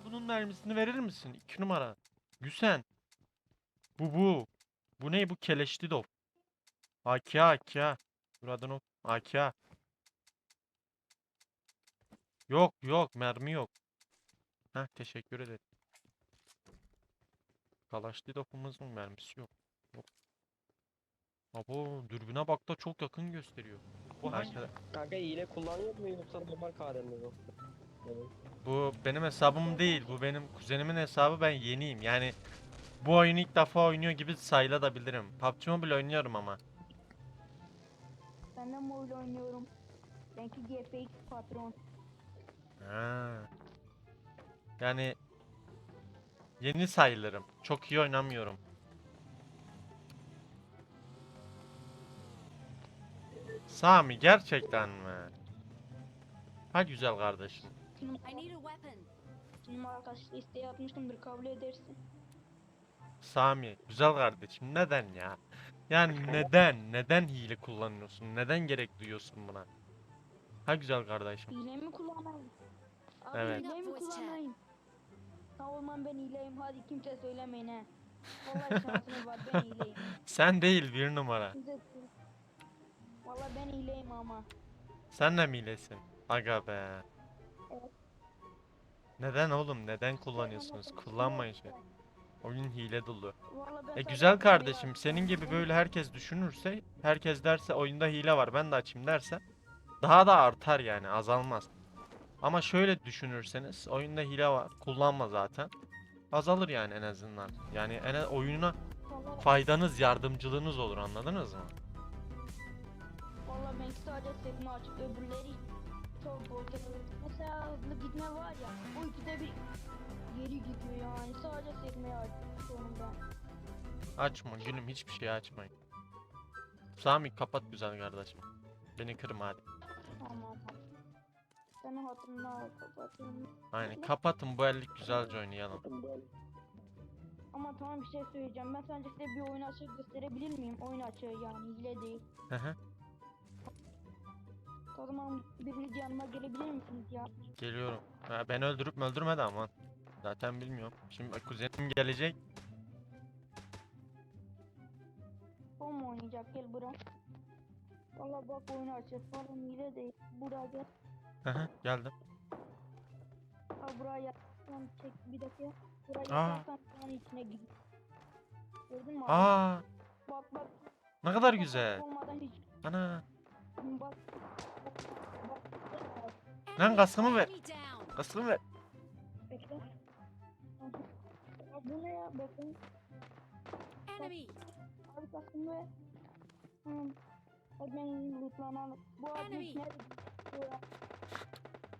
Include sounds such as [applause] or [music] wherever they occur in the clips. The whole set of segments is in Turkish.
Bana bunun mermisini verir misin? 2 numara. Güsen. Bu bu. Bu ne bu keleşli dop. AK AK. Buradan o AK. Yok yok mermi yok. Heh teşekkür ederim. Kalaşlı dopumuzun mermisi yok. Yok. Abo dürbüne bak da çok yakın gösteriyor. Bu herkese. Kanka hile kullanıyor mu yoksa normal KDM bu? Bu benim hesabım değil. Bu benim kuzenimin hesabı. Ben yeniyim. Yani bu oyunu ilk defa oynuyor gibi sayılabilirim. PUBG Mobile oynuyorum ama. Ben de mobile oynuyorum. Benki GFX patron. Ha. Yani yeni sayılırım. Çok iyi oynamıyorum. Sami gerçekten mi? Ha güzel kardeşim. I need a weapon. iki numara arkadaşlık isteği atmıştımdır kabul edersin. Sami güzel kardeşim neden ya? Yani [laughs] neden? Neden hile kullanıyorsun? Neden gerek duyuyorsun buna? Ha güzel kardeşim. Hile mi kullanayım? Abi Evet. hile mi kullanayım? Sağ olman ben hileyim hadi kimse söylemeyin he. Vallahi şansınız var ben [laughs] hileyim. Sen değil bir numara. Kimse Vallahi ben hileyim ama. Sen de mi hilesin? Aga be. Evet. Neden oğlum? Neden kullanıyorsunuz? Kullanmayın şey. Oyun hile dolu. Ben E güzel kardeşim senin gibi böyle herkes düşünürse herkes derse oyunda hile var ben de açayım derse daha da artar yani azalmaz. Ama şöyle düşünürseniz oyunda hile var kullanma zaten azalır yani en azından. Yani en oyuna faydanız yardımcılığınız olur anladınız mı? vallahi benki sadece açık öbürleri çok bol Mesela hızlı gitme var ya o ikide bir geri gidiyor yani sadece sekmeyi açık sonunda. Açma gülüm hiçbir şey açmayın. Sami kapat güzel kardeşim. Beni kırma hadi. Tamam. Senin hatırına kapatıyorum. Aynen kapatın bu ellik güzelce oynayalım. Ama tamam bir şey söyleyeceğim. Ben sence size bir oyun açığı gösterebilir miyim? Oyun açığı yani hile değil. Hı hı. O zaman biriniz yanıma gelebilir misiniz ya? Geliyorum. Ha, beni öldürüp mü öldürmedi aman. Zaten bilmiyorum. Şimdi kuzenim gelecek. O mu oynayacak? Gel buraya. Valla bak oyun açığı falan hile değil. Buraya gel. Hı hı, Geldim. Ha buraya yat. Tamam çek bir dakika. Buraya Aa. falan içine gir. Gördün mü? abi? Aa, Bak bak. ne kadar güzel. Olmadan hiç. Ana. Bak. Lan kaskımı ver. Kaskımı ver. Bekle. Bu ne ya? Enemy. Abi kaskımı ver. Tamam. Hadi ben lootlanalım. Bu abi nerede?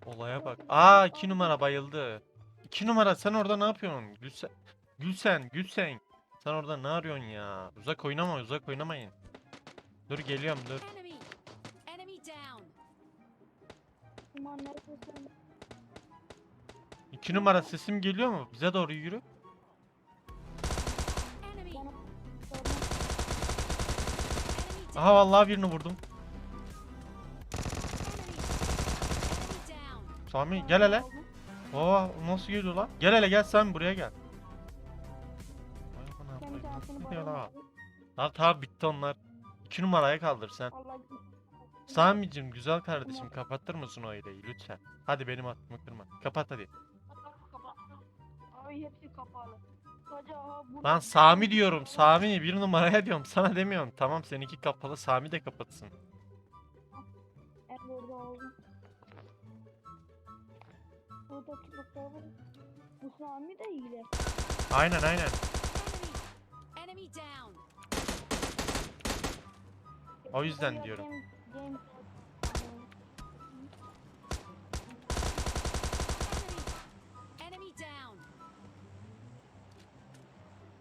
Olaya bak. Aa, iki numara bayıldı. İki numara sen orada ne yapıyorsun? Gülsen. Gülsen, Gülsen. Sen orada ne arıyorsun ya? Uzak oynama, uzak oynamayın. Dur geliyorum dur. Neredesin? İki numara sesim geliyor mu? Bize doğru yürü. Aha vallahi birini vurdum. Sami gel hele. Oo nasıl geliyor lan? Gel hele gel sen buraya gel. Bana bak, nasıl gidiyor bana la? ver. Tamam tamam bitti onlar. İki numaraya kaldır sen. Allah Sami'cim güzel kardeşim kapatır mısın o hileyi lütfen. Hadi benim atımı kırma. Kapat hadi. Abi hepsi kapalı. Sadece aha bu. Lan Sami diyorum. Sami bir numaraya diyorum. Sana demiyorum. Tamam seninki kapalı. Sami de kapatsın. Burada bakalım. Bu Sami de hile. Aynen aynen. Enemy. Enemy down. O yüzden diyorum.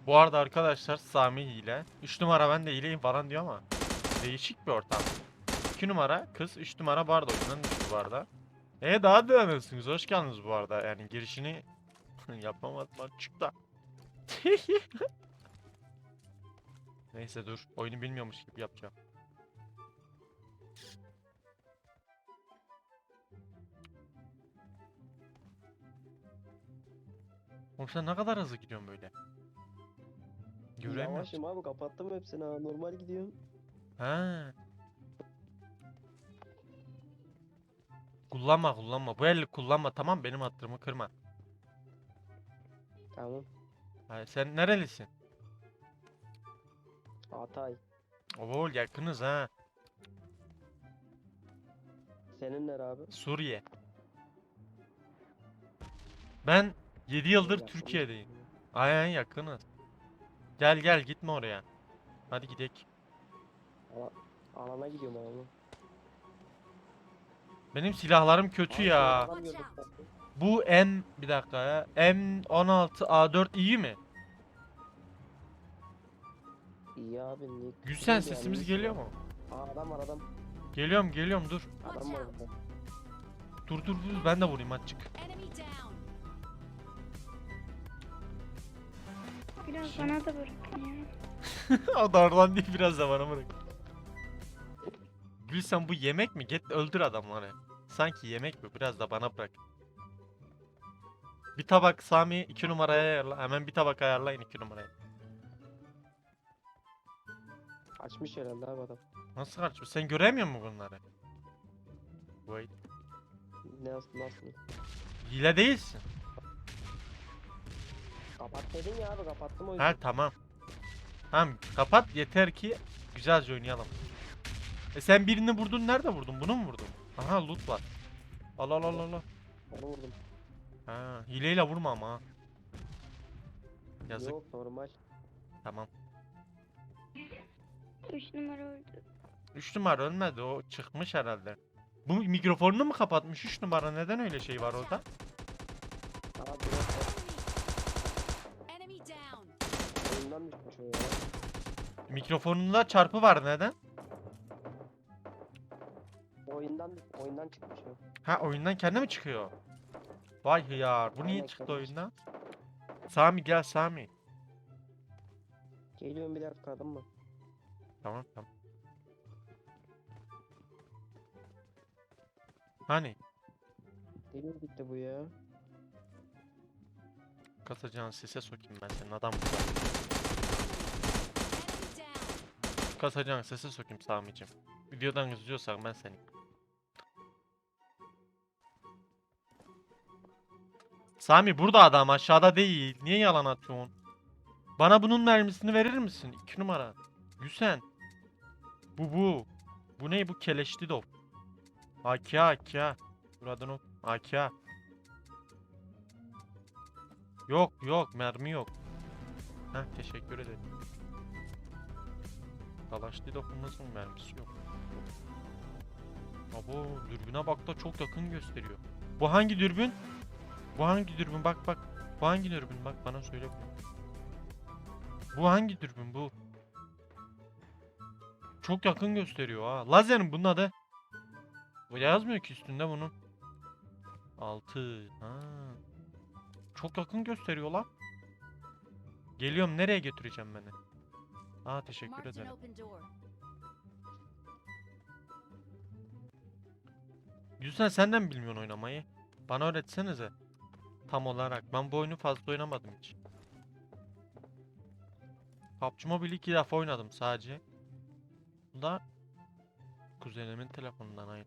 Bu arada arkadaşlar Sami hile. 3 numara ben de hileyim falan diyor ama. Değişik bir ortam. 2 numara kız 3 numara barda oyundan bu arada. E daha dövmüyorsunuz. Hoş geldiniz bu arada. Yani girişini [laughs] yapamadım çıktı. [laughs] Neyse dur. Oyunu bilmiyormuş gibi yapacağım. Oğlum sen ne kadar hızlı gidiyorsun böyle? Göremiyorum. Yavaşım abi kapattım hepsini ha. Normal gidiyorum. He. Kullanma kullanma. Bu eli kullanma tamam benim hatırımı kırma. Tamam. Ha, sen nerelisin? Hatay. Oo yakınız ha. Senin nere abi? Suriye. Ben 7 yıldır. Türkiye'deyim. Aynen yakınız. Gel gel gitme oraya. Hadi gidelim. Alana gidiyorum abi. Benim silahlarım kötü ya. Adam gördüm. Bu M bir dakika ya. M16 A4 iyi mi? İyi abi. Niye? Gülsen sesimiz geliyor mu? Aa adam var adam. Geliyorum geliyorum dur. Adam var. Dur dur dur ben de vurayım açık. Enemy down. Biraz bana da bırakın ya. [laughs] o da oradan değil biraz da bana bırak. Gülsen bu yemek mi? Git öldür adamları. Sanki yemek mi? Biraz da bana bırak. Bir tabak Sami iki numaraya ayarla. Hemen bir tabak ayarlayın iki numaraya. Açmış herhalde abi adam. Nasıl kaçmış? Sen göremiyor musun bunları? Vay. Ne nasıl nasıl? Hile değilsin. Kapat dedin ya abi kapattım o yüzden. Ha tamam. Tamam kapat yeter ki güzelce oynayalım. E sen birini vurdun nerede vurdun? Bunu mu vurdun? Aha loot var. Al al al al. al. Onu vurdum. Ha hileyle vurma ama. ha. Yazık. Yok normal. Tamam. 3 numara öldü. 3 numara ölmedi o çıkmış herhalde. Bu mikrofonunu mu kapatmış 3 numara neden öyle şey var orada? Aa direkt Enemy down. oyundan düşmüş o ya. Mikrofonunda çarpı var neden? Oyundan oyundan çıkmış o. Ha oyundan kendi mi çıkıyor? Vay hıyar bu niye Aynen, çıktı kendi oyundan? Sami gel Sami. Geliyorum bir dakika adam mı? Tamam tamam. Hani Geliyor gitti bu ya. kasacağın sese sokayım ben senin adam burada. Kasacağın sese sokayım Sami'cim. Videodan izliyorsan ben seni. Sami burada adam aşağıda değil. Niye yalan atıyorsun? Bana bunun mermisini verir misin? 2 numara. Güsen. Bu bu. Bu ne bu keleşli dop. AK AK. Buradan o AK. Yok yok mermi yok. Heh teşekkür ederim. Kalaşlı dokunmasın mermisi yok. Abo dürbüne bak da çok yakın gösteriyor. Bu hangi dürbün? Bu hangi dürbün? Bak bak. Bu hangi dürbün? Bak bana söyle. Bu hangi dürbün bu? Çok yakın gösteriyor ha. Lazerin bunun adı. Bu yazmıyor ki üstünde bunun. 6. Ha. Çok yakın gösteriyor lan. Geliyorum nereye götüreceğim beni? Aa teşekkür Marked an ederim. open door. Gülsen sen de mi bilmiyorsun oynamayı? Bana öğretsenize. Tam olarak. Ben bu oyunu fazla oynamadım hiç. PUBG Mobile iki defa oynadım sadece. Bu da kuzenimin telefonundan aynı.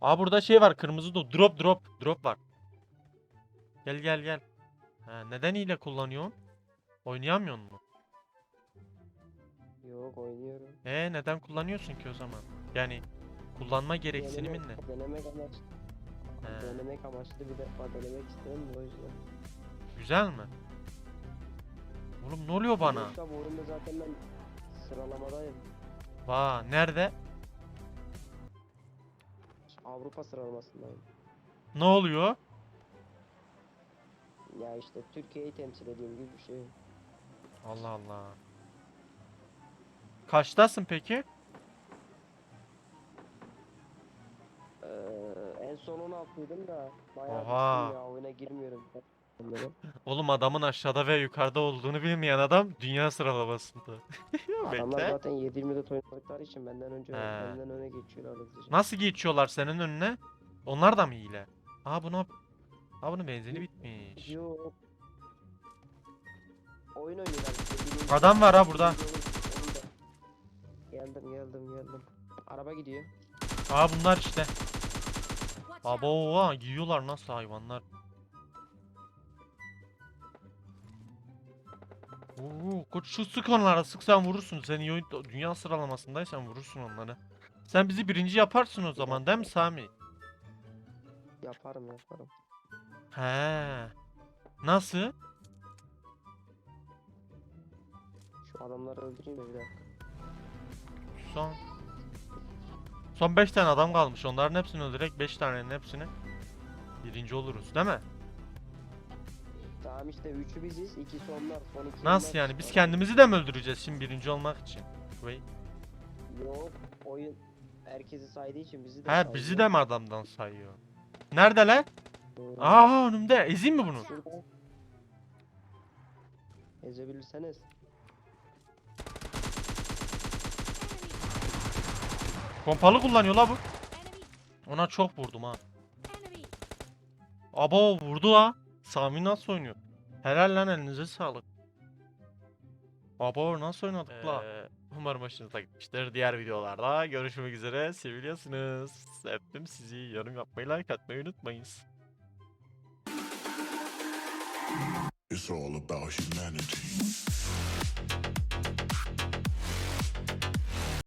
Aa burada şey var kırmızı da drop drop drop var. Gel gel gel. Ha, neden hile kullanıyorsun? Oynayamıyor mu? Yok oynuyorum. E neden kullanıyorsun ki o zaman? Yani kullanma gereksinimin ne? Denemek, amaçlı. He. Denemek amaçlı bir defa denemek istedim de o yüzden. Güzel mi? Oğlum ne oluyor bana? Yoksa bu oyunda zaten ben sıralamadayım. Vaa nerede? Avrupa sıralamasındayım. Ne oluyor? Ya işte Türkiye'yi temsil ediyorum gibi bir şey. Allah Allah. Kaçtasın peki? Ee, en son 16'ydım da bayağı Oha. düştüm ya oyuna girmiyorum. [laughs] Oğlum adamın aşağıda ve yukarıda olduğunu bilmeyen adam dünya sıralamasında. [laughs] Adamlar Bekle. zaten 7-24 oynadıkları için benden önce He. benden öne geçiyorlar hızlıca. Nasıl geçiyorlar senin önüne? Onlar da mı hile? Aa buna... Aa bunun benzini bitmiş. Yok. oyun oynuyorlar. Adam var ha burada. Geldim geldim geldim. Araba gidiyor. Aa bunlar işte. Watch out. Abo ha yiyorlar nasıl hayvanlar. Oo, koç şu sık onlara sık sen vurursun. Sen iyi oyun dünya sıralamasındaysan vurursun onları. Sen bizi birinci yaparsın o zaman değil mi Sami? Yaparım yaparım. He. Nasıl? Şu adamları öldüreyim de bir dakika. Son Son 5 tane adam kalmış. Onların hepsini öldürerek 5 tanenin hepsini birinci oluruz değil mi? Tamam işte üçü biziz, ikisi onlar, son iki Nasıl yani? Biz kendimizi de mi öldüreceğiz şimdi birinci olmak için? Vay. Yok, oyun herkesi saydığı için bizi de He bizi sayıyor. de mi adamdan sayıyor? Neredeler? Doğru. Aa önümde. Ezeyim mi bunu? Şurada. Ezebilirseniz. Pompalı kullanıyor la bu. Ona çok vurdum ha. Abo vurdu ha. Sami nasıl oynuyor? Helal lan elinize sağlık. Abo nasıl oynadık la? umarım hoşunuza gitmiştir. Diğer videolarda görüşmek üzere. Seviliyorsunuz. Öptüm sizi. Yorum yapmayı, like atmayı unutmayınız. It's all about humanity.